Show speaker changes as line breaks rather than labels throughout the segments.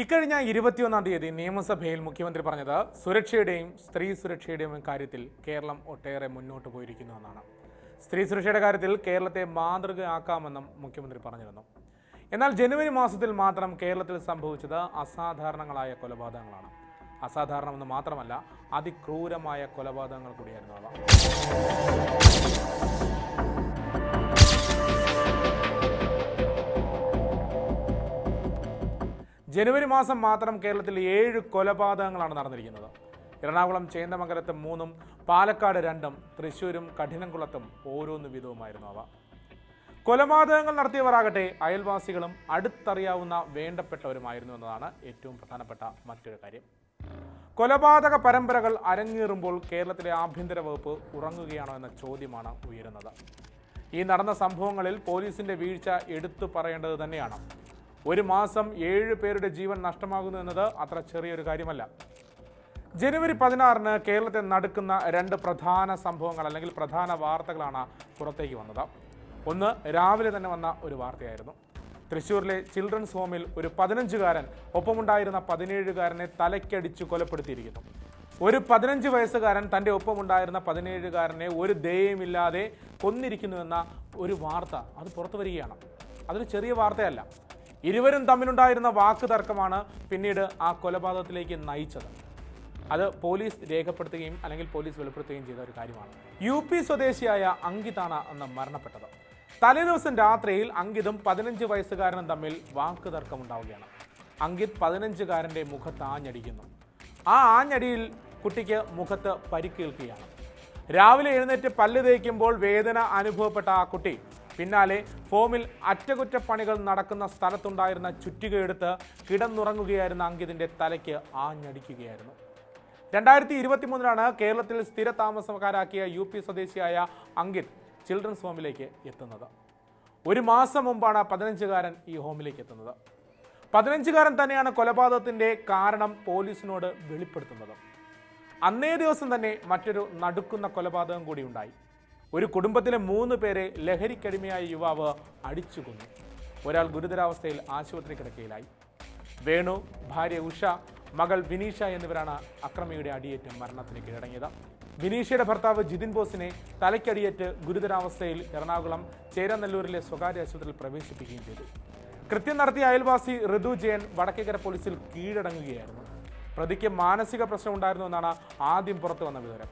ഇക്കഴിഞ്ഞ ഇരുപത്തിയൊന്നാം തീയതി നിയമസഭയിൽ മുഖ്യമന്ത്രി പറഞ്ഞത് സുരക്ഷയുടെയും സ്ത്രീ സുരക്ഷയുടെയും കാര്യത്തിൽ കേരളം ഒട്ടേറെ മുന്നോട്ട് പോയിരിക്കുന്നു എന്നാണ്. സ്ത്രീ സുരക്ഷയുടെ കാര്യത്തിൽ കേരളത്തെ മാതൃകയാക്കാമെന്നും മുഖ്യമന്ത്രി പറഞ്ഞിരുന്നു. എന്നാൽ ജനുവരി മാസത്തിൽ മാത്രം കേരളത്തിൽ സംഭവിച്ചത് അസാധാരണങ്ങളായ കൊലപാതകങ്ങളാണ്. അസാധാരണമെന്ന് മാത്രമല്ല അതിക്രൂരമായ കൊലപാതകങ്ങൾ കൂടിയായിരുന്നു അവ. ജനുവരി മാസം മാത്രം കേരളത്തിൽ ഏഴ് കൊലപാതകങ്ങളാണ് നടന്നിരിക്കുന്നത്. എറണാകുളം ചേന്ദമംഗലത്ത് മൂന്നും പാലക്കാട് രണ്ടും തൃശ്ശൂരും കഠിനംകുളത്തും ഓരോന്ന് വീതവുമായിരുന്നു അവ. കൊലപാതകങ്ങൾ നടത്തിയവരാകട്ടെ അയൽവാസികളും അടുത്തറിയാവുന്ന വേണ്ടപ്പെട്ടവരുമായിരുന്നു എന്നതാണ് ഏറ്റവും പ്രധാനപ്പെട്ട മറ്റൊരു കാര്യം. കൊലപാതക പരമ്പരകൾ അരങ്ങേറുമ്പോൾ കേരളത്തിലെ ആഭ്യന്തര വകുപ്പ് ഉറങ്ങുകയാണോ എന്ന ചോദ്യമാണ് ഉയരുന്നത്. ഈ നടന്ന സംഭവങ്ങളിൽ പോലീസിന്റെ വീഴ്ച എടുത്തു പറയേണ്ടത് തന്നെയാണ്. ഒരു മാസം ഏഴ് പേരുടെ ജീവൻ നഷ്ടമാകുന്നു എന്നത് അത്ര ചെറിയൊരു കാര്യമല്ല. ജനുവരി പതിനാറിന് കേരളത്തെ നടക്കുന്ന രണ്ട് പ്രധാന സംഭവങ്ങൾ അല്ലെങ്കിൽ പ്രധാന വാർത്തകളാണ് പുറത്തേക്ക് വന്നത്. ഒന്ന് രാവിലെ തന്നെ വന്ന ഒരു വാർത്തയായിരുന്നു. തൃശ്ശൂരിലെ ചിൽഡ്രൻസ് ഹോമിൽ ഒരു പതിനഞ്ചുകാരൻ ഒപ്പമുണ്ടായിരുന്ന പതിനേഴുകാരനെ തലയ്ക്കടിച്ച് കൊലപ്പെടുത്തിയിരിക്കുന്നു. ഒരു പതിനഞ്ച് വയസ്സുകാരൻ തന്റെ ഒപ്പമുണ്ടായിരുന്ന പതിനേഴുകാരനെ ഒരു ദയയുമില്ലാതെ കൊന്നിരിക്കുന്നുവെന്ന ഒരു വാർത്ത അത് പുറത്തു വരികയാണ്. അതൊരു ചെറിയ വാർത്തയല്ല. ഇരുവരും തമ്മിലുണ്ടായിരുന്ന വാക്ക് തർക്കമാണ് പിന്നീട് ആ കൊലപാതകത്തിലേക്ക് നയിച്ചത്. അത് പോലീസ് രേഖപ്പെടുത്തുകയും അല്ലെങ്കിൽ പോലീസ് വെളിപ്പെടുത്തുകയും ചെയ്ത ഒരു കാര്യമാണ്. യു പി സ്വദേശിയായ അങ്കിതാണ് അന്ന് മരണപ്പെട്ടത്. തലേദിവസം രാത്രിയിൽ അങ്കിതും പതിനഞ്ച് വയസ്സുകാരനും തമ്മിൽ വാക്ക് തർക്കമുണ്ടാവുകയാണ് അങ്കിത് പതിനഞ്ചുകാരന്റെ മുഖത്ത് ആഞ്ഞടിക്കുന്നു. ആ ആഞ്ഞടിയിൽ കുട്ടിക്ക് മുഖത്ത് പരിക്കേൽക്കുകയാണ്. രാവിലെ എഴുന്നേറ്റ് പല്ല് തേക്കുമ്പോൾ വേദന അനുഭവപ്പെട്ട ആ കുട്ടി പിന്നാലെ ഫോമിൽ അറ്റകുറ്റപ്പണികൾ നടക്കുന്ന സ്ഥലത്തുണ്ടായിരുന്ന ചുറ്റികയെടുത്ത് കിടന്നുറങ്ങുകയായിരുന്ന അങ്കിതിന്റെ തലയ്ക്ക് ആഞ്ഞടിക്കുകയായിരുന്നു. രണ്ടായിരത്തി ഇരുപത്തി മൂന്നിലാണ് കേരളത്തിൽ സ്ഥിര താമസക്കാരാക്കിയ യു പി സ്വദേശിയായ അങ്കിത് ചിൽഡ്രൻസ് ഹോമിലേക്ക് എത്തുന്നത്. ഒരു മാസം മുമ്പാണ് പതിനഞ്ചുകാരൻ ഈ ഹോമിലേക്ക് എത്തുന്നത്. പതിനഞ്ചുകാരൻ തന്നെയാണ് കൊലപാതകത്തിന്റെ കാരണം പോലീസിനോട് വെളിപ്പെടുത്തുന്നത്. അന്നേ ദിവസം തന്നെ മറ്റൊരു നടുക്കുന്ന കൊലപാതകം കൂടി ഉണ്ടായി. ഒരു കുടുംബത്തിലെ മൂന്ന് പേരെ ലഹരിക്കടിമയായ യുവാവ് അടിച്ചു കൊന്നു. ഒരാൾ ഗുരുതരാവസ്ഥയിൽ ആശുപത്രി കിടക്കയിലായി. വേണു ഭാര്യ ഉഷ മകൾ വിനീഷ എന്നിവരാണ് അക്രമിയുടെ അടിയേറ്റ് മരണത്തിന് കീഴടങ്ങിയത്. വിനീഷയുടെ ഭർത്താവ് ജിതിൻ ബോസിനെ തലയ്ക്കടിയേറ്റ് ഗുരുതരാവസ്ഥയിൽ എറണാകുളം ചേരനല്ലൂരിലെ സ്വകാര്യ ആശുപത്രിയിൽ പ്രവേശിപ്പിക്കുകയും ചെയ്തു. കൃത്യം നടത്തിയ അയൽവാസി ഋതു ജയൻ വടക്കേക്കര പോലീസിൽ കീഴടങ്ങുകയായിരുന്നു. പ്രതിക്ക് മാനസിക പ്രശ്നം ഉണ്ടായിരുന്നു എന്നാണ് ആദ്യം പുറത്തു വന്ന വിവരം.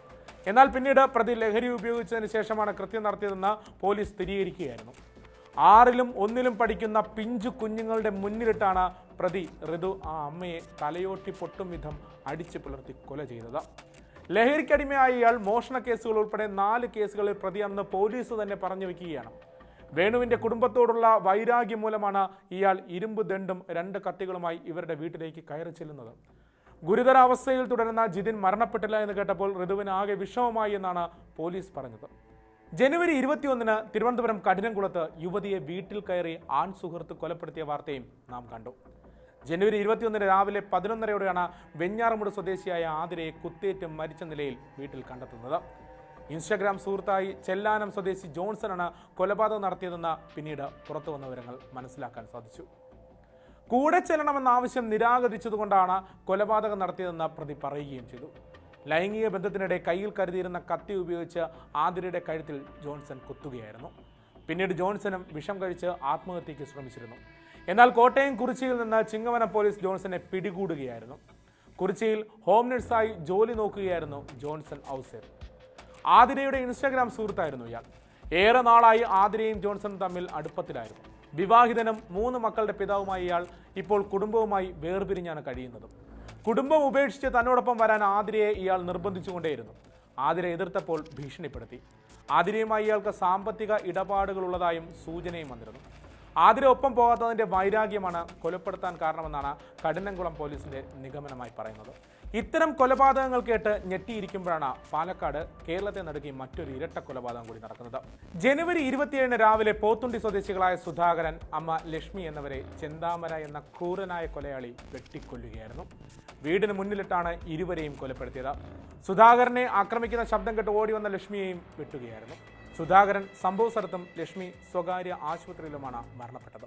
എന്നാൽ പിന്നീട് പ്രതി ലഹരി ഉപയോഗിച്ചതിന് ശേഷമാണ് കൃത്യം നടത്തിയതെന്ന് പോലീസ് സ്ഥിരീകരിക്കുകയായിരുന്നു. ആറിലും ഒന്നിലും പഠിക്കുന്ന പിഞ്ചു കുഞ്ഞുങ്ങളുടെ മുന്നിലിട്ടാണ് പ്രതി ഋതു ആ അമ്മയെ തലയോട്ടി പൊട്ടും വിധം അടിച്ചു പിളർത്തി കൊല ചെയ്തത്. ലഹരിക്കടിമയായ ഇയാൾ മോഷണ കേസുകൾ ഉൾപ്പെടെ നാല് കേസുകളിൽ പ്രതിയാണെന്ന് പോലീസ് തന്നെ പറഞ്ഞു വെക്കുകയാണ്. വേണുവിന്റെ കുടുംബത്തോടുള്ള വൈരാഗ്യം മൂലമാണ് ഇയാൾ ഇരുമ്പ് ദണ്ടും രണ്ട് കത്തികളുമായി ഇവരുടെ വീട്ടിലേക്ക് കയറി ചെല്ലുന്നത്. ഗുരുതരാവസ്ഥയിൽ തുടരുന്ന ജിതിൻ മരണപ്പെട്ടില്ല എന്ന് കേട്ടപ്പോൾ ഋതുവിന് ആകെ വിഷമമായി എന്നാണ് പോലീസ് പറഞ്ഞത്. ജനുവരി ഇരുപത്തിയൊന്നിന് തിരുവനന്തപുരം കഠിനംകുളത്ത് യുവതിയെ വീട്ടിൽ കയറി ആൺ സുഹൃത്ത് കൊലപ്പെടുത്തിയ വാർത്തയും നാം കണ്ടു. ജനുവരി ഇരുപത്തിയൊന്നിന് രാവിലെ പതിനൊന്നരയോടെയാണ് വെഞ്ഞാറമൂട് സ്വദേശിയായ ആതിരയെ കുത്തേറ്റ് മരിച്ച നിലയിൽ വീട്ടിൽ കണ്ടെത്തുന്നത്. ഇൻസ്റ്റഗ്രാം സുഹൃത്തായി ചെല്ലാനം സ്വദേശി ജോൺസണാണ് കൊലപാതകം നടത്തിയതെന്ന് പിന്നീട് പുറത്തു വന്ന വിവരങ്ങൾ മനസ്സിലാക്കാൻ സാധിച്ചു. കൂടെ ചെല്ലണമെന്ന ആവശ്യം നിരാകരിച്ചതുകൊണ്ടാണ് കൊലപാതകം നടത്തിയതെന്ന് പ്രതി പറയുകയും ചെയ്തു. ലൈംഗിക ബന്ധത്തിനിടെ കയ്യിൽ കരുതിയിരുന്ന കത്തി ഉപയോഗിച്ച് ആതിരയുടെ കഴുത്തിൽ ജോൺസൺ കുത്തുകയായിരുന്നു. പിന്നീട് ജോൺസണും വിഷം കഴിച്ച് ആത്മഹത്യയ്ക്ക് ശ്രമിച്ചിരുന്നു. എന്നാൽ കോട്ടയം കുറിച്ചിയിൽ നിന്ന് ചിങ്ങവനം പോലീസ് ജോൺസനെ പിടികൂടുകയായിരുന്നു. കുറിച്ചിയിൽ ഹോം നഴ്സായി ജോലി നോക്കുകയായിരുന്നു ജോൺസൺ ഔസേർ ആതിരയുടെ ഇൻസ്റ്റാഗ്രാം സുഹൃത്തായിരുന്നു ഇയാൾ. ഏറെ നാളായി ആതിരയും ജോൺസണും തമ്മിൽ അടുപ്പത്തിലായിരുന്നു. വിവാഹിതനും മൂന്ന് മക്കളുടെ പിതാവുമായി ഇയാൾ ഇപ്പോൾ കുടുംബവുമായി വേർപിരിഞ്ഞാണ് കഴിയുന്നത്. കുടുംബം ഉപേക്ഷിച്ച് തന്നോടൊപ്പം വരാൻ ആതിരയെ ഇയാൾ നിർബന്ധിച്ചുകൊണ്ടേയിരുന്നു. ആതിര എതിർത്തപ്പോൾ ഭീഷണിപ്പെടുത്തി. ആതിരയുമായി ഇയാൾക്ക് സാമ്പത്തിക ഇടപാടുകളുള്ളതായും സൂചനയും വന്നിരുന്നു. ആതിര പോകാത്തതിന്റെ വൈരാഗ്യമാണ് കൊലപ്പെടുത്താൻ കാരണമെന്നാണ് കഠിനംകുളം പോലീസിന്റെ നിഗമനമായി പറയുന്നത്. ഇത്തരം കൊലപാതകങ്ങൾ കേട്ട് ഞെട്ടിയിരിക്കുമ്പോഴാണ് പാലക്കാട് കേരളത്തെ നടുക്കി മറ്റൊരു ഇരട്ട കൊലപാതകം കൂടി നടക്കുന്നത്. ജനുവരി ഇരുപത്തിയേഴിന് രാവിലെ പോത്തുണ്ടി സ്വദേശികളായ സുധാകരൻ അമ്മ ലക്ഷ്മി എന്നിവരെ ചെന്താമര എന്ന ക്രൂരനായ കൊലയാളി വെട്ടിക്കൊല്ലുകയായിരുന്നു. വീടിന് മുന്നിലിട്ടാണ് ഇരുവരെയും കൊലപ്പെടുത്തിയത്. സുധാകരനെ ആക്രമിക്കുന്ന ശബ്ദം കേട്ട് ഓടി വന്ന ലക്ഷ്മിയെയും വെട്ടുകയായിരുന്നു. സുധാകരൻ സംഭവ സ്ഥലത്തും ലക്ഷ്മി സ്വകാര്യ ആശുപത്രിയിലുമാണ് മരണപ്പെട്ടത്.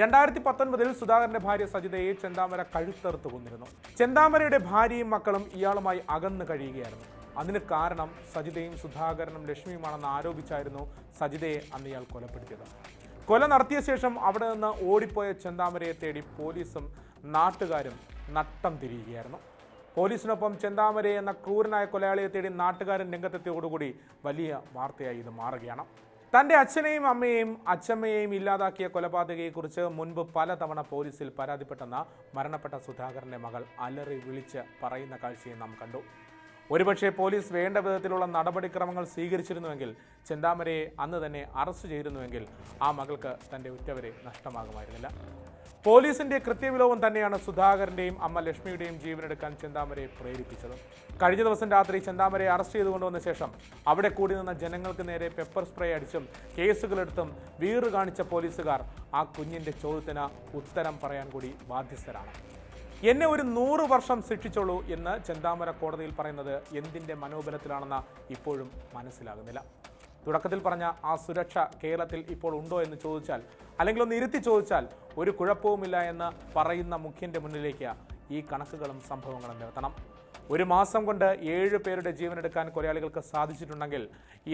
രണ്ടായിരത്തി പത്തൊൻപതിൽ സുധാകരന്റെ ഭാര്യ സജിതയെ ചെന്താമര കഴുത്തറുത്ത് കൊന്നിരുന്നു. ചെന്താമരയുടെ ഭാര്യയും മക്കളും ഇയാളുമായി അകന്നു കഴിയുകയായിരുന്നു. അതിന് കാരണം സജിതയും സുധാകരനും ലക്ഷ്മിയുമാണെന്ന് ആരോപിച്ചായിരുന്നു സജിതയെ അന്ന് ഇയാൾ കൊലപ്പെടുത്തിയത്. കൊല നടത്തിയ ശേഷം അവിടെ നിന്ന് ഓടിപ്പോയ ചെന്താമരയെ തേടി പോലീസും നാട്ടുകാരും നട്ടം തിരിയുകയായിരുന്നു. പോലീസിനൊപ്പം ചെന്താമരെ എന്ന ക്രൂരനായ കൊലയാളിയെ തേടി നാട്ടുകാരൻ രംഗത്തെത്തിയോടുകൂടി വലിയ വാർത്തയായി ഇത് മാറുകയാണ്. തന്റെ അച്ഛനെയും അമ്മയെയും അച്ഛമ്മയെയും ഇല്ലാതാക്കിയ കൊലപാതകയെക്കുറിച്ച് മുൻപ് പലതവണ പോലീസിൽ പരാതിപ്പെട്ടെന്ന മരണപ്പെട്ട സുധാകരന്റെ മകൾ അലറി വിളിച്ച് പറയുന്ന കാഴ്ചയെ നാം കണ്ടു. ഒരുപക്ഷെ പോലീസ് വേണ്ട വിധത്തിലുള്ള നടപടിക്രമങ്ങൾ സ്വീകരിച്ചിരുന്നുവെങ്കിൽ ചെന്താമരയെ അന്ന് തന്നെ അറസ്റ്റ് ചെയ്തിരുന്നുവെങ്കിൽ ആ മകൾക്ക് തന്റെ ഉറ്റവരെ നഷ്ടമാകുമായിരുന്നില്ല. പോലീസിന്റെ കൃത്യവിലോപം തന്നെയാണ് സുധാകരന്റെയും അമ്മ ലക്ഷ്മിയുടെയും ജീവനെടുക്കാൻ ചെന്താമരയെ പ്രേരിപ്പിച്ചത്. കഴിഞ്ഞ ദിവസം രാത്രി ചെന്താമരയെ അറസ്റ്റ് ചെയ്തു കൊണ്ടുവന്ന ശേഷം അവിടെ കൂടി നിന്ന ജനങ്ങൾക്ക് നേരെ പെപ്പർ സ്പ്രേ അടിച്ചും കേസുകളെടുത്തും വീറ് കാണിച്ച പോലീസുകാർ ആ കുഞ്ഞിന്റെ ചോദ്യത്തിന് ഉത്തരം പറയാൻ കൂടി ബാധ്യസ്ഥരാണ്. എന്നെ ഒരു നൂറ് വർഷം ശിക്ഷിച്ചോളൂ എന്ന് ചെന്താമര കോടതിയിൽ പറയുന്നത് എന്തിന്റെ മനോബലത്തിലാണെന്ന് ഇപ്പോഴും മനസ്സിലാകുന്നില്ല. തുടക്കത്തിൽ പറഞ്ഞ ആ സുരക്ഷ കേരളത്തിൽ ഇപ്പോൾ ഉണ്ടോ എന്ന് ചോദിച്ചാൽ അല്ലെങ്കിൽ ഒന്ന് ഇരുത്തി ചോദിച്ചാൽ ഒരു കുഴപ്പവുമില്ല എന്ന് പറയുന്ന മുഖ്യന്റെ മുന്നിലേക്ക് ഈ കണക്കുകളും സംഭവങ്ങളും നിരത്തണം ഒരു മാസം കൊണ്ട് ഏഴ് പേരുടെ ജീവനെടുക്കാൻ കൊലയാളികൾക്ക് സാധിച്ചിട്ടുണ്ടെങ്കിൽ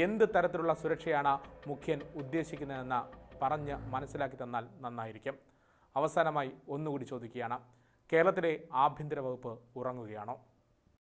എന്ത് തരത്തിലുള്ള സുരക്ഷയാണ് മുഖ്യൻ ഉദ്ദേശിക്കുന്നതെന്ന് പറഞ്ഞ് മനസ്സിലാക്കി തന്നാൽ നന്നായിരിക്കും. അവസാനമായി ഒന്നുകൂടി ചോദിക്കുകയാണ്. കേരളത്തിലെ ആഭ്യന്തര വകുപ്പ് ഉറങ്ങുകയാണോ?